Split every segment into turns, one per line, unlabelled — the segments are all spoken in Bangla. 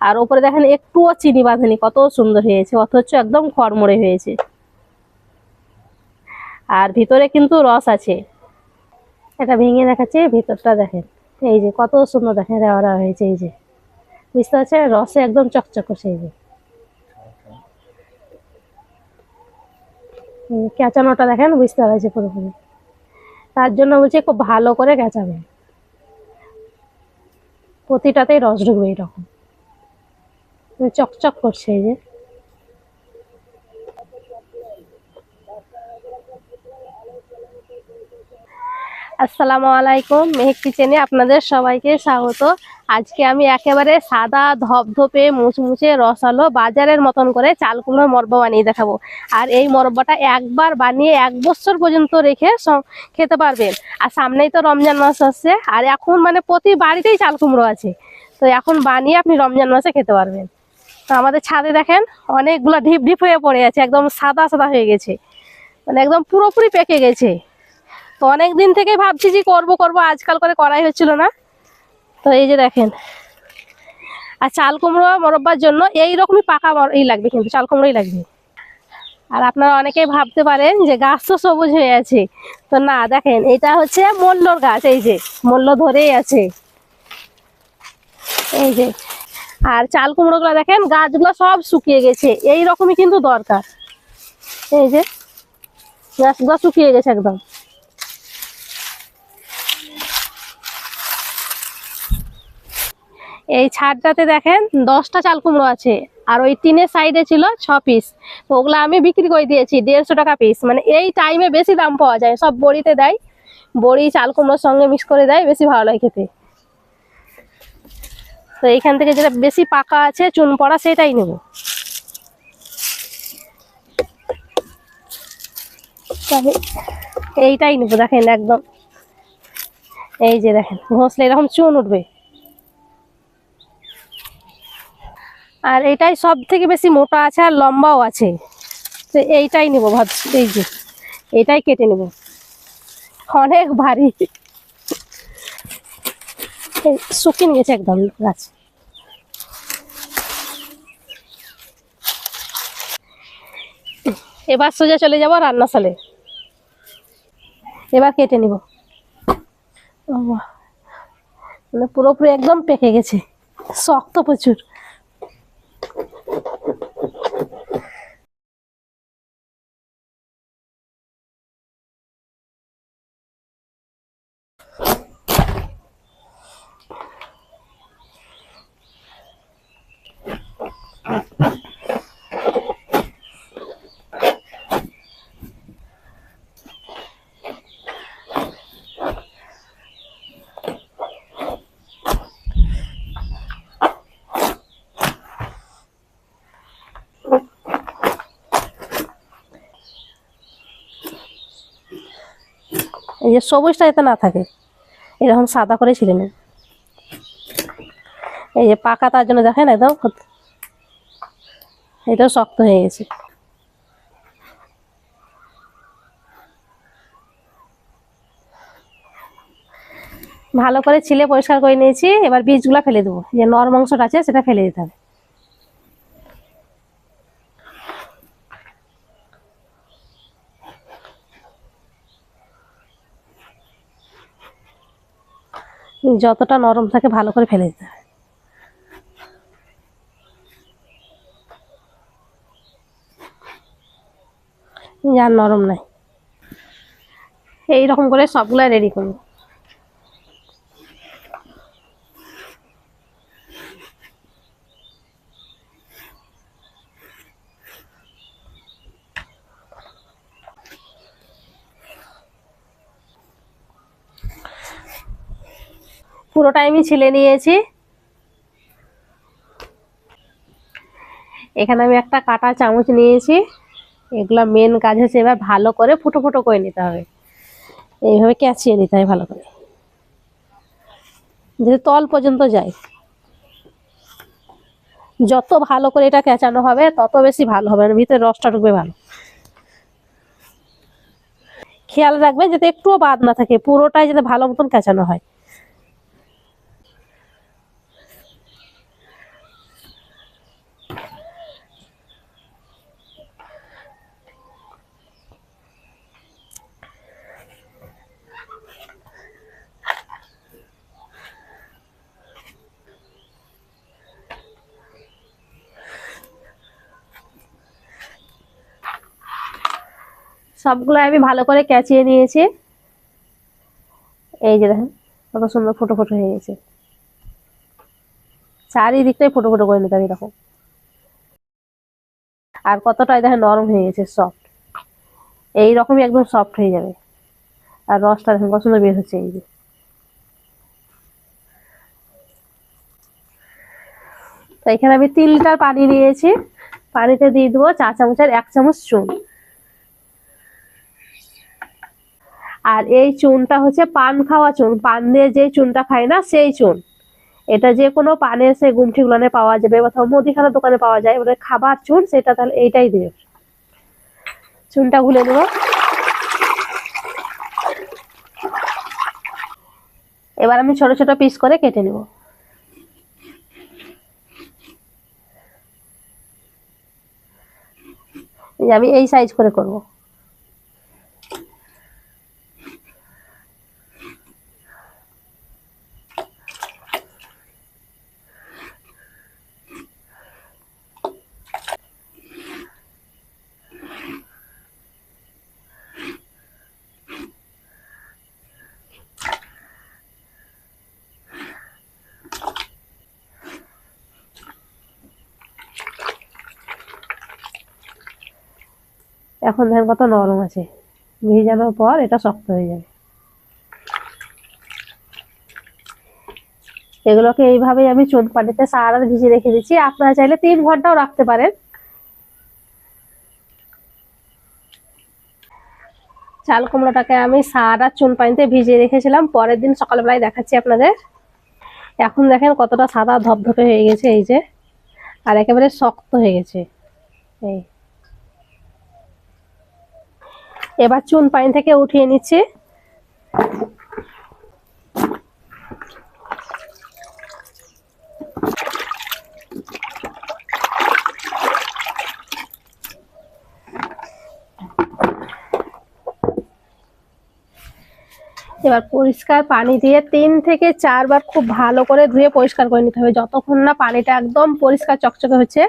আর ওপরে দেখেন একটুও চিনি বাঁধেনি, কত সুন্দর হয়েছে, অথচ একদম খড়মড়ে হয়েছে। আর ভিতরে কিন্তু রস আছে। এটা ভেঙে দেখাচ্ছে, ভিতরটা দেখেন, এই যে কত সুন্দর দেখেন, রেওয়া হয়েছে, এই যে। বুঝতে পারছে রসে একদম চকচক করছে এই যে। এই ক্যাঁচানোটা দেখেন, বুঝতে পারছে পুরোপুরি। তার জন্য বলছি খুব ভালো করে ক্যাঁচাবে। প্রতিটাতেই রস ঢুকবে এরকম চকচক করছে এই যে। আসসালামু আলাইকুম, মেহেক কিচেনে আপনাদের সবাইকে স্বাগত। আজকে আমি একেবারে সাদা ধপধপে মুচমুচে রসালো বাজারের মতন করে চালকুলোর মরব্বা বানিয়ে দেখাবো। আর এই মরব্বাটা একবার বানিয়ে এক বছর পর্যন্ত রেখে খেতে পারবেন। আর সামনেই তো রমজান মাস আসছে, আর এখন মানে প্রতি বাড়িতেই চাল কুমড়ো আছে। তো এখন বানিয়ে আপনি রমজান মাসে খেতে পারবেন। তো আমাদের ছাদে দেখেন অনেকগুলো ঢিপ ঢিপ হয়ে পড়ে আছে, একদম সাদা সাদা হয়ে গেছে। মানে একদম পুরোপুরি পেকে গেছে। তো অনেক দিন থেকেই ভাবছি যে করব করব, আজকাল করে করাই হচ্ছিল না। তো এই যে দেখেন, আর চাল কুমড়ো মরব্বার জন্য এই রকমই পাকা এই লাগবে কিন্তু, চাল কুমড়োই লাগবে। আর আপনারা অনেকেই ভাবতে পারেন যে গাছ তো সবুজ হয়ে আছে। তো না, দেখেন, এটা হচ্ছে মল্লর গাছ, এই যে, মল্ল ধরেই আছে। এই যে আর চাল কুমড়োগুলো দেখেন, গাছগুলো সব শুকিয়ে গেছে। এই রকমই কিন্তু দরকার। এই যে, গাছগুলো শুকিয়ে গেছে একদম। এই ছাদটাতে দেখেন, দশটা চাল কুমড়ো আছে। আর ওই টিনের সাইডে ছিল ছ পিস। তো ওগুলো আমি বিক্রি করে দিয়েছি, দেড়শো টাকা পিস। মানে এই টাইমে বেশি দাম পাওয়া যায়। সব বড়িতে দেয়। বড়ি, চাল কুমড়োর সঙ্গে মিক্স করে দেয়, বেশি ভালো লাগে খেতে। তো এইখান থেকে যেটা বেশি পাকা আছে, চুন পড়া, সেটাই নেব। এইটাই নেব, দেখেন একদম। এই যে দেখেন, ঘষলে এরকম চুন উঠবে। আর এটাই সব থেকে বেশি মোটা আছে আর লম্বাও আছে। তো এইটাই নেব ভাবছি, এই যে, এটাই কেটে নেব। অনেক ভারী। শুকিয়ে গেছে একদম গাছ। এবার সোজা চলে যাব রান্না রান্নাশালে। এবার কেটে নিব। মানে পুরোপুরি একদম পেকে গেছে। শক্ত প্রচুর। এই যে সবুজটা যাতে না থাকে এরকম সাদা করে ছিলে নেব। এই যে পাকা তার জন্য দেখেন একদম এটাও শক্ত হয়ে গেছে। ভালো করে ছিলে পরিষ্কার করে নিয়েছি, এবার বীজগুলো ফেলে দেবো। যে নরম অংশটা আছে সেটা ফেলে দিতে হবে। যতটা নরম থাকে ভালো করে ফেলে দিতে যার নরম নাই। এইরকম করে সবগুলা রেডি করব। পুরোটা আমি ছিলে নিয়েছি। এখানে আমি একটা কাটা চামচ নিয়েছি। এগুলা মেন কাজ হচ্ছে এবার ভালো করে ফুটো ফুটো করে নিতে হবে। এইভাবে ক্যাচিয়ে নিতে হবে ভালো করে। যদি তল পর্যন্ত যায়। যত ভালো করে এটা ক্যাচানো হবে, তত বেশি ভালো হবে ভিতরে রসটা ঢুকবে ভালো। খেয়াল রাখবেন যাতে একটুও বাদ না থাকে, পুরোটাই যাতে ভালো মতন ক্যাচানো হয়। সবগুলো আমি ভালো করে ক্যাচিয়ে নিয়েছি। এই যে দেখেন, কত সুন্দর ফটো ফটো হয়ে গেছে। চারিদিকটাই ফটো ফটো করে নিতে হবে এরকম। আর কতটাই দেখেন নরম হয়ে গেছে সফট এই রকমই একদম সফট হয়ে যাবে। আর রসটা দেখেন কত সুন্দর বের হচ্ছে এই যে। এখানে আমি তিন লিটার পানি নিয়েছি পানিতে দিয়ে দেবো চা চামচের এক চামচ চুন। আর এই চুনটা হচ্ছে পান খাওয়া চুন। পান দিয়ে যে চুনটা খায় না, সেই চুন। এটা যে কোনো পানে সে গুমঠি গুলানে পাওয়া যাবে অথবা মুদিখানার দোকানে পাওয়া যায়। ওদের খাবার চুন, সেটা তাহলে এইটাই দেবে চুনটা গুলে নেব। এবার আমি ছোট ছোট পিস করে কেটে নেব। আমি এই সাইজ করে করব। এখন দেখেন কত নরম আছে। ভিজানোর পর এটা শক্ত হয়ে যাবে। এগুলোকে এইভাবেই আমি চুন পানিতে সারা ভিজিয়ে রেখে দিচ্ছি। আপনারা চাইলে তিন ঘন্টাও রাখতে পারেন। চাল কুমড়োটাকে আমি সারা চুন পানিতে ভিজিয়ে রেখেছিলাম। পরের দিন সকালবেলায় দেখাচ্ছি আপনাদের। এখন দেখেন কতটা সাদা ধপধপে হয়ে গেছে, এই যে। আর একেবারে শক্ত হয়ে গেছে। এই। এবার চুন পানি থেকে উঠিয়ে নিচ্ছি। এবার পরিষ্কার পানি দিয়ে তিন থেকে চারবার খুব ভালো করে ধুয়ে পরিষ্কার করে নিতে হবে। যতক্ষণ না পানিটা একদম পরিষ্কার চকচকে হচ্ছে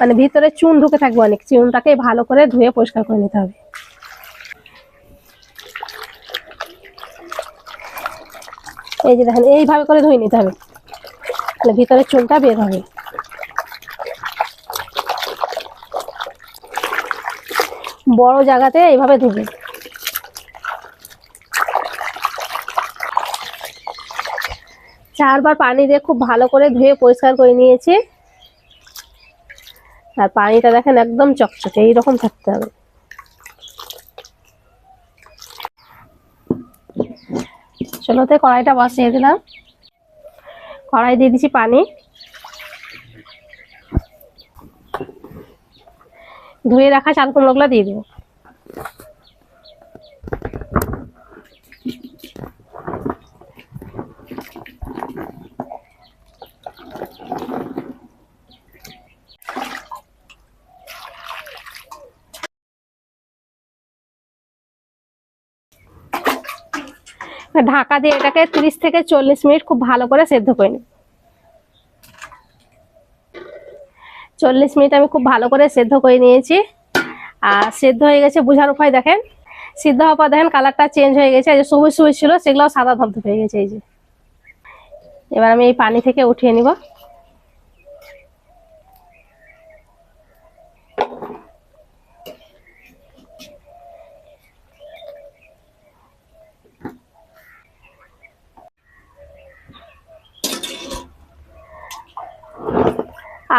মানে ভিতরে চুন ঢুকে থাকবে অনেক, চুনটাকে ভালো করে ধুয়ে পরিষ্কার করে নিতে হবে। এই যে দেখেন, এইভাবে করে ধুয়ে নিতে হবে। তাহলে ভিতরে চুনটা বের হবে। বড় জায়গাতে এইভাবে ধুবে। চারবার পানি দিয়ে খুব ভালো করে ধুয়ে পরিষ্কার করে নিয়েছি। আর পানিটা দেখেন একদম চকচকে, এইরকম থাকতে হবে। চলোতে কড়াইটা বসিয়ে দিলাম। কড়াই দিয়ে দিচ্ছি পানি। ধুয়ে রাখা চাল কুমড়োগুলো দিয়ে দেবো। ঢাকা দিয়ে এটাকে তিরিশ থেকে চল্লিশ মিনিট খুব ভালো করে সেদ্ধ করে নিই। চল্লিশ মিনিট আমি খুব ভালো করে সেদ্ধ করে নিয়েছি। আর সেদ্ধ হয়ে গেছে, বোঝার উপায় দেখেন। সিদ্ধ হওয়ার পর দেখেন কালারটা চেঞ্জ হয়ে গেছে যে সবুজ সবুজ ছিল সেগুলো সাদা ধপ হয়ে গেছে, এই যে। এবার আমি এই পানি থেকে উঠিয়ে নিব।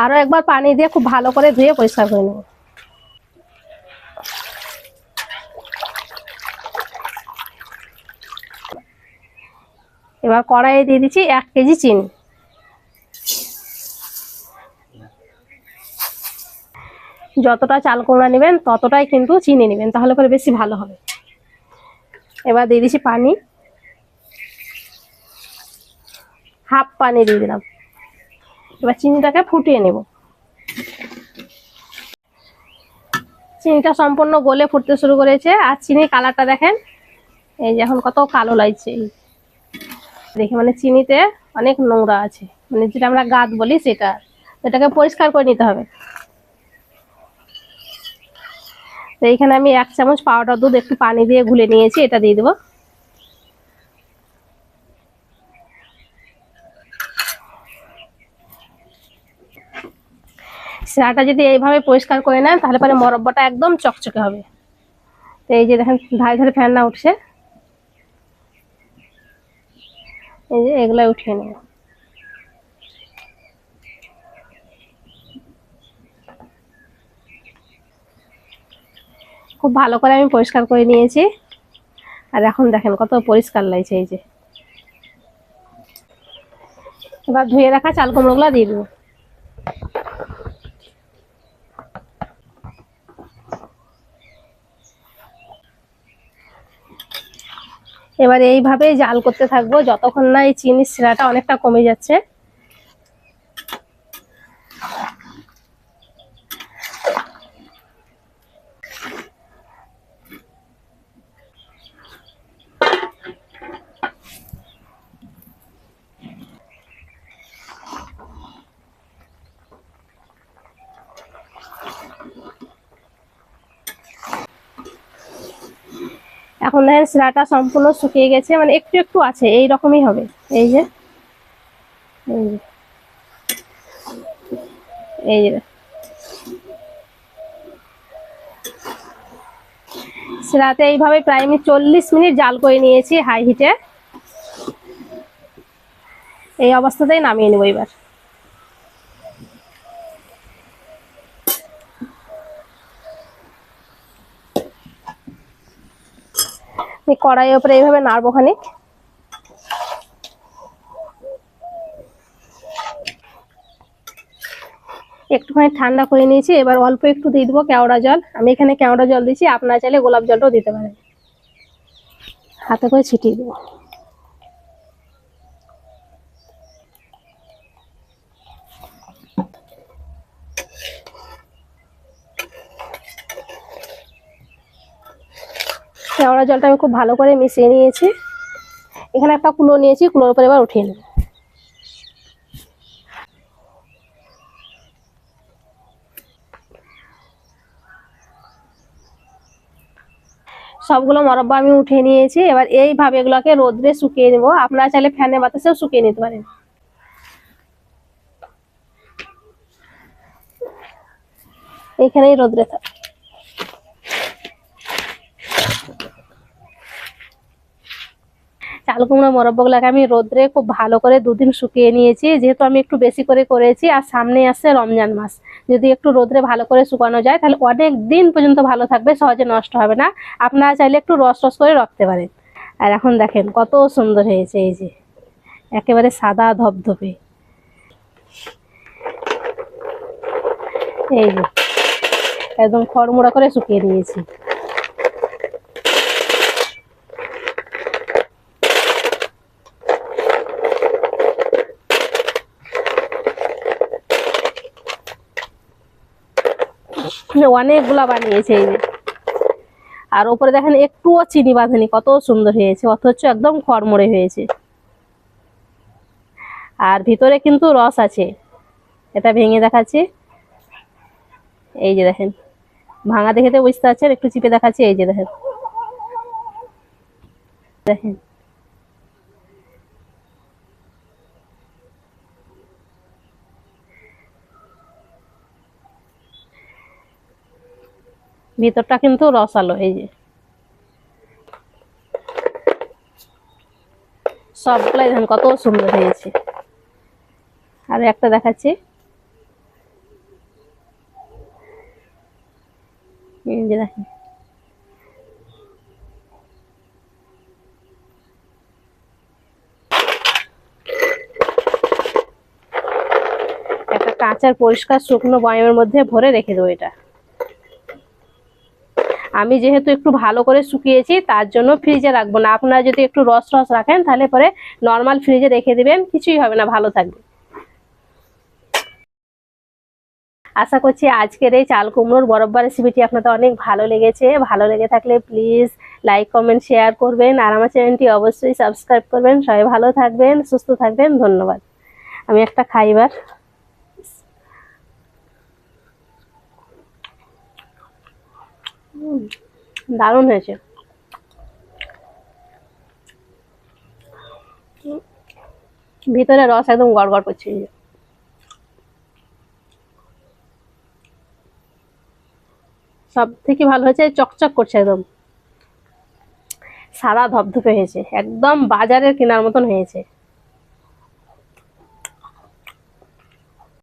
আরও একবার পানি দিয়ে খুব ভালো করে ধুয়ে পরিষ্কার করে নেব। এবার কড়াইয়ে দিয়ে দিচ্ছি এক কেজি চিনি। যতটা চাল কুমড়া নেবেন ততটাই কিন্তু চিনি নেবেন, তাহলে পরে বেশি ভালো হবে। এবার দিয়ে দিচ্ছি পানি। হাফ পানি দিয়ে দিলাম। এবার চিনিটাকে ফুটিয়ে নেব। চিনিটা সম্পূর্ণ গলে ফুটতে শুরু করেছে। আর চিনির কালারটা দেখেন, এই যে এখন কত কালো লাগছে। দেখে মানে চিনিতে অনেক নোংরা আছে। মানে যেটা আমরা গাদ বলি সেটা। এটাকে পরিষ্কার করে নিতে হবে। এইখানে আমি এক চামচ পাউডার দুধ একটু পানি দিয়ে গুলে নিয়েছি, এটা দিয়ে দেবো। শিরাটা যদি এইভাবে পরিষ্কার করে নেন, তাহলে পরে মরব্বাটা একদম চকচকে হবে। তো এই যে দেখেন ধারে ধারে ফ্যান না উঠছে। এই যে এগুলো উঠিয়ে নেব। খুব ভালো করে আমি পরিষ্কার করে নিয়েছি। আর এখন দেখেন কত পরিষ্কার লাগছে এই যে। এবার ধুয়ে রাখা চাল কুমড়োগুলো দিয়ে দেবো। এবার এইভাবে জাল করতে থাকব। যতক্ষণ না এই চিনির শিরাটা অনেকটা কমে যাচ্ছে এখন দেখেন শিরাটা সম্পূর্ণ শুকিয়ে গেছে মানে একটু একটু আছে এই রকমই হবে এই যে এই যে। শিরাতে এইভাবে প্রায় আমি চল্লিশ মিনিট জাল করে নিয়েছি হাই হিটে। এই অবস্থাতেই নামিয়ে নেব এবার। কড়াইয়ের উপরে এইভাবে নাড়বো খানিক। একটুখানি ঠান্ডা করে নিয়েছি, এবার অল্প একটু দিয়ে দেবো কেওড়া জল। আমি এখানে কেওড়া জল দিচ্ছি, আপনারা চাইলে গোলাপ জলটাও দিতে পারেন। হাতে করে ছিটিয়ে দেবো। কেওড়া জলটা আমি খুব ভালো করে মিশিয়ে নিয়েছি। এখানে একটা কুলো নিয়েছি, কুলোর উপরে এবার উঠিয়ে নেব। সবগুলো মরব্বা আমি উঠিয়ে নিয়েছি, এবার এইভাবে এগুলোকে রোদ্রে শুকিয়ে নেব। আপনারা চাইলে ফ্যানের বাতাসেও শুকিয়ে নিতে পারেন। এখানেই রোদ্রে থাক চাল কুমড়ো মোরব্বগুলোকে আমি রোদ্রে খুব ভালো করে দুদিন শুকিয়ে নিয়েছি। যেহেতু আমি একটু বেশি করে করেছি, আর সামনে আসছে রমজান মাস। যদি একটু রোদ্রে ভালো করে শুকানো যায়, তাহলে অনেক দিন পর্যন্ত ভালো থাকবে, সহজে নষ্ট হবে না। আপনারা চাইলে একটু রস রস করে রাখতে পারেন। আর এখন দেখেন, কত সুন্দর হয়েছে এই যে। একেবারে সাদা ধবধবে। এই যে, একদম খড়মুড়া করে শুকিয়ে নিয়েছি। অনেকগুলা বানিয়েছে এই যে। আর ওপরে দেখেন একটুও চিনি বাঁধেনি, কত সুন্দর হয়েছে, অথচ একদম খড়মড়ে হয়েছে। আর ভিতরে কিন্তু রস আছে, এটা ভেঙে দেখাচ্ছি। এই যে দেখেন, ভাঙা দেখে তো বুঝতে পারছেন, একটু চিপে দেখাচ্ছি, এই যে দেখেন। দেখেন ভিতরটা কিন্তু রসালো, এই যে। সবগুলাই দেখেন কত সুন্দর হয়েছে। আর একটা দেখাচ্ছি। একটা কাঁচার পরিষ্কার শুকনো বয়ামের মধ্যে ভরে রেখে দেবো এটা। আমি যেহেতু একটু ভালো করে শুকিয়েছি, তার জন্য ফ্রিজে রাখব না। আপনারা যদি একটু রস রস রাখেন, তাহলে পরে নর্মাল ফ্রিজে রেখে দেবেন, কিছুই হবে না, ভালো থাকবে। আশা করছি আজকের এই চাল কুমড়োর বরব্বা রেসিপিটি আপনাদের অনেক ভালো লেগেছে। ভালো লেগে থাকলে প্লিজ লাইক কমেন্ট শেয়ার করবেন, আর আমার চ্যানেলটি অবশ্যই সাবস্ক্রাইব করবেন। সবাই ভালো থাকবেন, সুস্থ থাকবেন, ধন্যবাদ। আমি একটা খাইবার দারুণ হয়েছে। ভিতরে রস একদম গড়গড় করছে সব থেকে ভালো হয়েছে, চকচক করছে একদম। সাদা ধপধপে হয়েছে, একদম বাজারের কেনার মতন হয়েছে।